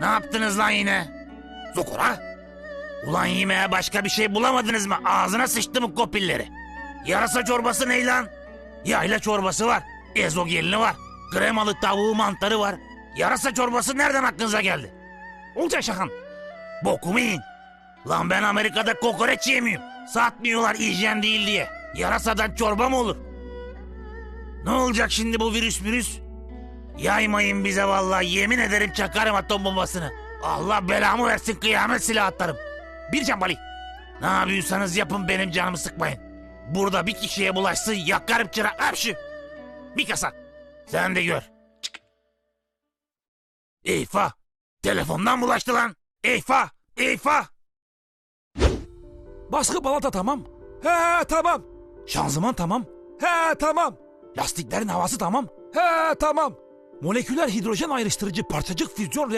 Ne yaptınız lan yine? Zukura? Ulan yemeğe başka bir şey bulamadınız mı? Ağzına sıçtı mı kopilleri? Yarasa çorbası ne lan? Yayla çorbası var. Ezogelini var. Kremalı tavuğu mantarı var. Yarasa çorbası nereden aklınıza geldi? Olcay Şahan. Bokumu yiyin. Lan ben Amerika'da kokoreç yemiyorum. Satmıyorlar hijyen değil diye. Yarasadan çorba mı olur? Ne olacak şimdi bu virüs virüs? Yaymayın bize vallahi yemin ederim çakarım atom bombasını. Allah belamı versin kıyamet silah atarım. Bir cambali. Ne yapıyorsanız yapın benim canımı sıkmayın. Burada bir kişiye bulaşsın yakarım çırak hapşı. Bir kasa. Sen de gör. Çık. Eyfa. Telefondan bulaştı lan. Eyfa. Eyfa. Baskı balata tamam. He tamam. Şanzıman tamam. He tamam. Lastiklerin havası tamam. He tamam. Moleküler hidrojen ayrıştırıcı parçacık füzyon